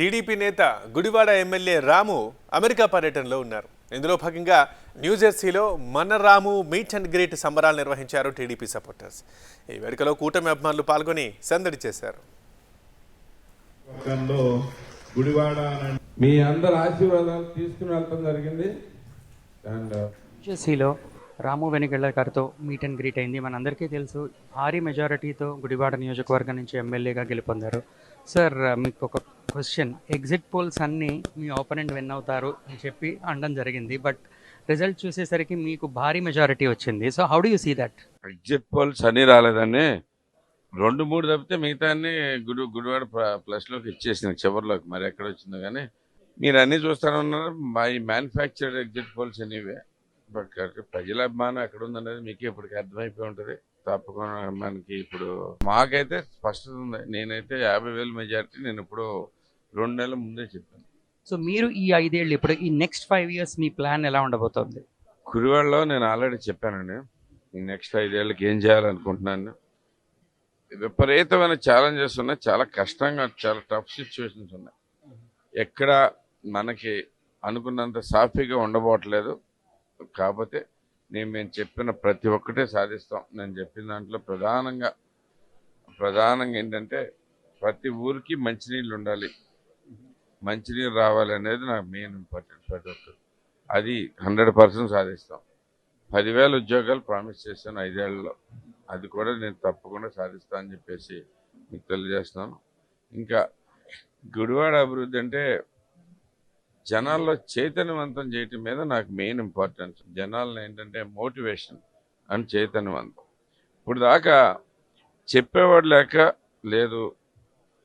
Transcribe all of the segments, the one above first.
TDP నేత Gudivada MLA రాము America పర్యటనలో ఉన్నారు. ఇందులో భాగంగా న్యూజెర్సీలో మన రాము మీట్ అండ్ గ్రీట్ సంబరాలు నిర్వహించారు టీడీపీ సపోర్టర్స్. ఈ వేడుకలో కూటమి అభిమానులు పాల్గొని సందడి చేశారు. మీ అందరి ఆశీర్వాదాలు తీసుకుని వెళ్ళటం జరిగింది. అండ్ న్యూజెర్సీలో రాము వెనిగళ్ళ గారితో మీట్ అండ్ గ్రీట్ అయింది. మనందరికీ తెలుసు భారీ మెజారిటీతో గుడివాడ నియోజకవర్గం నుంచి ఎమ్మెల్యేగా గెలుపొందారు. సార్ మీకు ఒక క్వశ్చన్. ఎగ్జిట్ పోల్స్ అన్నీ మీ ఆపోనెంట్ విన్ అవుతారు అని చెప్పి అనడం జరిగింది. బట్ రిజల్ట్ చూసేసరికి మీకు భారీ మెజారిటీ వచ్చింది. So how do you see that? Exit polls అన్నీ రాలేదండి. రెండు మూడు తప్పితే మిగతా అన్ని గుడి గుడివాడ ప్లస్లోకి ఇచ్చేసింది చివరిలోకి. మరి ఎక్కడ వచ్చిందో కానీ మీరు అన్నీ చూస్తారన్నారు మై మ్యానుఫ్యాక్చర్డ్ ఎగ్జిట్ పోల్స్ అనేవి బట్ ప్రజల అభిమానం ఎక్కడ ఉందనేది మీకు ఇప్పటికి అర్థమైపోయి ఉంటుంది. తప్పకుండా మనకి ఇప్పుడు మాకైతే స్పష్టత ఉంది. నేనైతే యాభై వేల మెజారిటీ నేను ఇప్పుడు రెండు నెలల ముందే చెప్పాను. సో మీరు ఈ ఐదేళ్ళు ఇప్పుడు ఈ నెక్స్ట్ ఫైవ్ ఇయర్స్ మీ ప్లాన్ ఎలా ఉండబోతోంది? కురివాడలో నేను ఆల్రెడీ చెప్పానండి. ఈ నెక్స్ట్ ఐదేళ్ళకి ఏం చేయాలనుకుంటున్నాను? విపరీతమైన ఛాలెంజెస్ ఉన్నాయి. చాలా కష్టంగా చాలా టఫ్ సిచ్యువేషన్స్ ఉన్నాయి. ఎక్కడ మనకి అనుకున్నంత సాఫీగా ఉండబోట్లేదు కాకపోతే నేను మేము చెప్పిన ప్రతి ఒక్కటే సాధిస్తాం. నేను చెప్పిన దాంట్లో ప్రధానంగా ప్రధానంగా ఏంటంటే ప్రతి ఊరికి మంచినీళ్ళు ఉండాలి. మంచినీళ్ళు రావాలి అనేది నాకు మెయిన్ ఇంపార్టెంట్ ప్రతి ఒక్కరు. అది హండ్రెడ్ పర్సెంట్ సాధిస్తాం. పదివేల ఉద్యోగాలు ప్రామిస్ చేశాను ఐదేళ్ళలో. అది కూడా నేను తప్పకుండా సాధిస్తాను అని చెప్పేసి మీకు తెలియజేస్తున్నాను. ఇంకా గుడివాడ అభివృద్ధి అంటే జనాల్లో చైతన్యవంతం చేయటం మీద నాకు మెయిన్ ఇంపార్టెన్స్ జనాలను ఏంటంటే మోటివేషన్ అండ్ చైతన్యవంతం. ఇప్పుడు దాకా చెప్పేవాడు లేక లేదు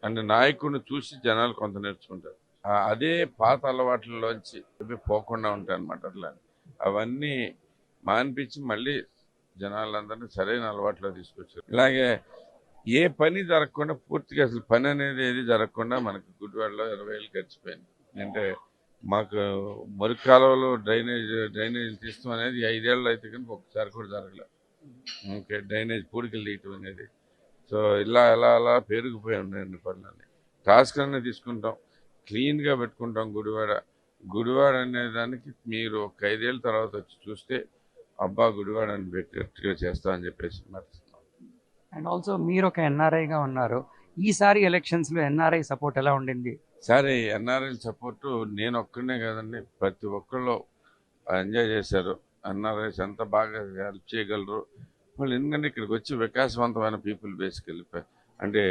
అంటే నాయకుడిని చూసి జనాలు కొంత నేర్చుకుంటారు. అదే పాత అలవాట్లలోంచి పోకుండా ఉంటాయి అనమాట అట్లా. అవన్నీ మాన్పించి మళ్ళీ జనాలందరినీ సరైన అలవాట్లో తీసుకొచ్చారు. ఇలాగే ఏ పని జరగకుండా పూర్తిగా అసలు పని అనేది ఏది జరగకుండా మనకి గుడివాడలో ఇరవై వేలు గడిచిపోయింది. అంటే మాకు మురికి కాలువలు డ్రైనేజ్ డ్రైనేజ్ తీస్తాం అనేది ఐదేళ్ళు అయితే కనుక ఒకసారి కూడా జరగలేదు ఓకే డ్రైనేజ్ పూడికలు తీయటం అనేది. సో ఇలా అలా అలా పెరిగిపోయి ఉన్నాయండి పనులన్నీ. టాస్క్ అన్నీ తీసుకుంటాం. క్లీన్గా పెట్టుకుంటాం గుడివాడ. గుడివాడ అనే దానికి మీరు ఒక ఐదేళ్ళ తర్వాత వచ్చి చూస్తే అబ్బా గుడివాడ అని పెట్టినట్టుగా చేస్తామని చెప్పేసి మరిస్తున్నాం అండ్ ఆల్సో మీరు ఒక ఎన్ఆర్ఐగా ఉన్నారు. ఈసారి ఎలక్షన్స్లో ఎన్ఆర్ఐ సపోర్ట్ ఎలా ఉండింది? సరే ఎన్ఆర్ఎల్ సపోర్టు నేను ఒక్కనే కదండి ప్రతి ఒక్కళ్ళు ఎంజాయ్ చేశారు. ఎన్ఆర్ఐస్ ఎంత బాగా హెల్ప్ చేయగలరు? వాళ్ళు ఎందుకంటే ఇక్కడికి వచ్చి వికాసవంతమైన పీపుల్ బేస్కి అంటే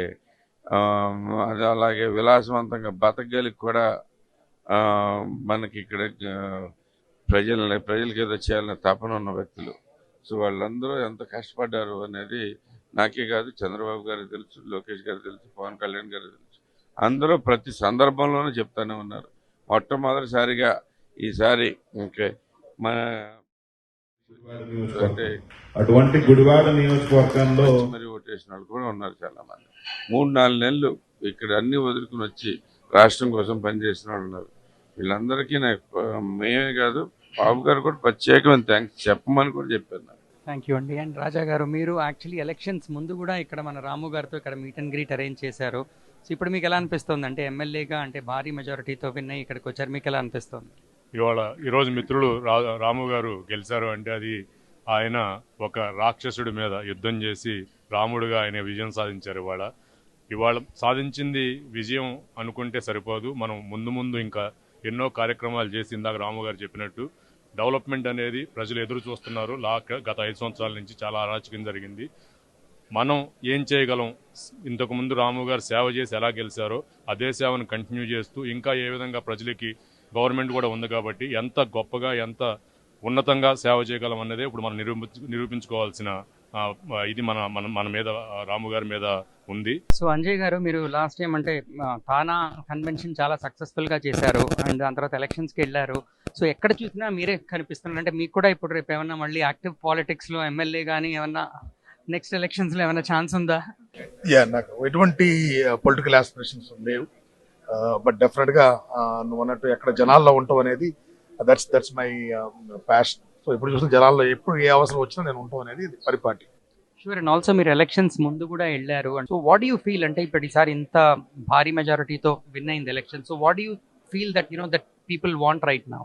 అది అలాగే విలాసవంతంగా బతకగలికి కూడా మనకి ఇక్కడ ప్రజలని ప్రజలకి ఏదో చేయాలనే తపన ఉన్న వ్యక్తులు. సో వాళ్ళందరూ ఎంత కష్టపడ్డారు అనేది నాకే కాదు చంద్రబాబు గారికి తెలుసు లోకేష్ గారికి తెలుసు పవన్ కళ్యాణ్ గారికి తెలుసు. అందరూ ప్రతి సందర్భంలోనూ చెప్తానే ఉన్నారు. మొట్టమొదటిసారిగా ఈసారి ఓకే మన అంటే అటువంటి గుడివాడ నియోజకవర్గంలో మరి ఓటేసిన వాళ్ళు కూడా ఉన్నారు చాలా మంది మూడు నాలుగు నెలలు ఇక్కడ అన్ని వదులుకుని వచ్చి రాష్ట్రం కోసం పనిచేసిన వాళ్ళు ఉన్నారు. వీళ్ళందరికీ నాకు మేమే కాదు బాబు గారు కూడా ప్రత్యేకమైన థ్యాంక్స్ చెప్పమని కూడా చెప్పారు థ్యాంక్ యూ అండి. అండ్ రాజా గారు మీరు యాక్చువల్లీ ఎలక్షన్స్ ముందు కూడా ఇక్కడ మన రాము గారితో ఇక్కడ మీట్ అండ్ గ్రీట్ అరేంజ్ చేశారు. సో ఇప్పుడు మీకు ఎలా అనిపిస్తుంది? అంటే ఎమ్మెల్యేగా అంటే భారీ మెజారిటీతో విన్న ఇక్కడికి వచ్చారు మీకు ఎలా అనిపిస్తుంది? ఇవాళ ఈరోజు మిత్రులు రా రాము గారు గెలిచారు అంటే అది ఆయన ఒక రాక్షసుడి మీద యుద్ధం చేసి రాముడుగా ఆయన విజయం సాధించారు ఇవాళ. ఇవాళ సాధించింది విజయం అనుకుంటే సరిపోదు. మనం ముందు ముందు ఇంకా ఎన్నో కార్యక్రమాలు చేసి ఇందాక రాము గారు చెప్పినట్టు డెవలప్మెంట్ అనేది ప్రజలు ఎదురు చూస్తున్నారు. లా గత ఐదు సంవత్సరాల నుంచి చాలా అరాచకం జరిగింది. మనం ఏం చేయగలం? ఇంతకు ముందు రాము గారు సేవ చేసి ఎలా గెలిచారో అదే సేవను కంటిన్యూ చేస్తూ ఇంకా ఏ విధంగా ప్రజలకి గవర్నమెంట్ కూడా ఉంది కాబట్టి ఎంత గొప్పగా ఎంత ఉన్నతంగా సేవ చేయగలం అన్నదే ఇప్పుడు మనం నిరూపించు నిరూపించుకోవాల్సిన ఇది మన మన మన మీద రాము గారి మీద ఉంది. సో అంజయ్ గారు మీరు లాస్ట్ టైం అంటే తానా కన్వెన్షన్ చాలా సక్సెస్ఫుల్గా చేశారు అండ్ దాని తర్వాత ఎలక్షన్స్కి వెళ్ళారు. సో ఎక్కడ చూసినా మీరే కనిపిస్తున్నారు. అంటే మీకు కూడా ఇప్పుడు రేపు ఏమన్నా మళ్ళీ యాక్టివ్ పాలిటిక్స్లో ఎమ్మెల్యే కానీ ఏమన్నా నెక్స్ట్ ఎలక్షన్స్లో ఏమైనా ఛాన్స్ ఉందా? యా నాకు ఎటువంటి పొలిటికల్ ఆస్పిరేషన్స్ లేవు. బట్ డెఫినెట్గా uh, నువ్వు అన్నట్టు ఎక్కడ జనాల్లో ఉంటాం అనేది that's that's my passion so ఇప్పుడు చూసిన జనాల్లో ఎప్పుడు ఏ అవసరం వచ్చినా నేను ఉంటాం అనేది పరిపాటి. షూర్ అండ్ ఆల్సో మీరు ఎలక్షన్స్ ముందు కూడా వెళ్ళారు. సో వాట్ యూ ఫీల్ అంటే ఇప్పుడు ఈసారి ఇంత భారీ మెజారిటీతో విన్ అయింది election so what you feel that you know that people want right now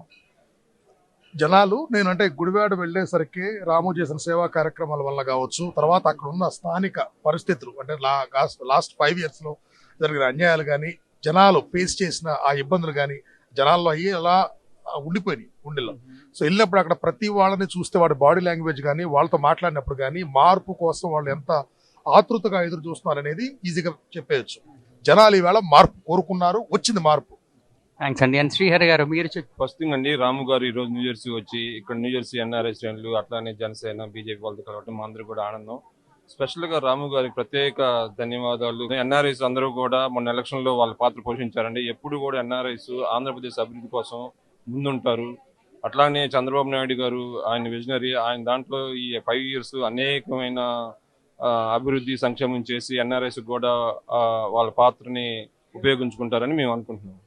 జనాలు నేనంటే గుడివాడ వెళ్ళేసరికి రాము చేసిన సేవా కార్యక్రమాల వల్ల కావచ్చు తర్వాత అక్కడ ఉన్న స్థానిక పరిస్థితులు అంటే లాస్ట్ ఫైవ్ ఇయర్స్లో జరిగిన అన్యాయాలు కానీ జనాలు ఫేస్ చేసిన ఆ ఇబ్బందులు కానీ జనాల్లో అయ్యి అలా ఉండిపోయినాయి గుండెల్లో. సో వెళ్ళినప్పుడు అక్కడ ప్రతి వాళ్ళని చూస్తే వాడి బాడీ లాంగ్వేజ్ కానీ వాళ్ళతో మాట్లాడినప్పుడు కానీ మార్పు కోసం వాళ్ళు ఎంత ఆతృతగా ఎదురు చూస్తున్నారు అనేది ఈజీగా చెప్పేయచ్చు. జనాలు ఈవేళ మార్పు కోరుకున్నారు వచ్చింది మార్పు. థ్యాంక్స్ అండి. అండ్ శ్రీహరి గారు మీరు ఫస్ట్ థింగ్ అండి రాము గారు ఈ రోజు న్యూజెర్సీ వచ్చి ఇక్కడ న్యూజెర్సీ ఎన్ఆర్ఎస్ ఎన్ఆర్ఐ శ్రేణులు అట్లానే జనసేన బీజేపీ వాళ్ళతో కలవటం మా అందరూ కూడా ఆనందం. స్పెషల్గా రాము గారికి ప్రత్యేక ధన్యవాదాలు. ఎన్ఆర్ఐస్ అందరూ కూడా మొన్న ఎలక్షన్లో వాళ్ళ పాత్ర పోషించారండి. ఎప్పుడు కూడా ఎన్ఆర్ఐస్ ఆంధ్రప్రదేశ్ అభివృద్ధి కోసం ముందుంటారు. అట్లానే చంద్రబాబు నాయుడు గారు ఆయన విజనరీ ఆయన దాంట్లో ఈ ఫైవ్ ఇయర్స్ అనేకమైన అభివృద్ధి సంక్షేమం చేసి ఎన్ఆర్ఐస్ కూడా వాళ్ళ పాత్రని ఉపయోగించుకుంటారని మేము అనుకుంటున్నాం.